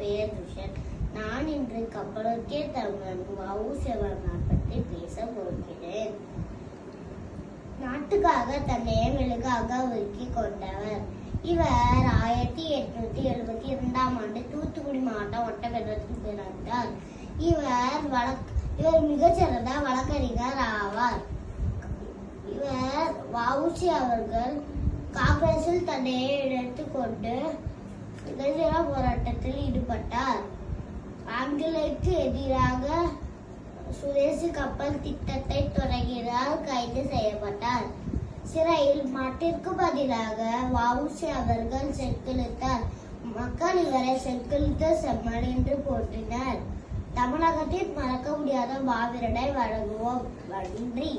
பெயர் துஷன். நான் இன்று கப்பலோட்டிய தமிழன் வவு சிவனார் பற்றி பேச போகிறேன். நாட்டுக்காக தன்னையே மெழுகாக ஒதுக்கி கொண்டவர். இவர் ஆயிரத்தி எட்நூத்தி எழுபத்தி இரண்டாம் ஆண்டு தூத்துக்குடி மாவட்டம் ஒட்டபெற்றத்தில் பிறந்தார் இவர் வழக் இவர் மிகச்சிறந்த வழக்கறிஞர் ஆவார். இவர் வவுசி அவர்கள் காங்கிரஸில் தன்னை எடுத்துக்கொண்டு சுதந்திர போராட்டத்தில் ஈடுபட்டார். ஆங்கிலேயருக்கு எதிராக சுதேசி கப்பல் திட்டத்தை தொடங்கினால் கைது செய்யப்பட்டார். சிறையில் மாட்டிற்கு பதிலாக வவுசி அவர்கள் செக்கிழுத்தார். மக்கள் இவரை செக்கிழுத்த செம்மன் என்று போற்றினர். தமிழகத்தில் மறக்க முடியாத மாவீரனை வழங்குவோம். நன்றி.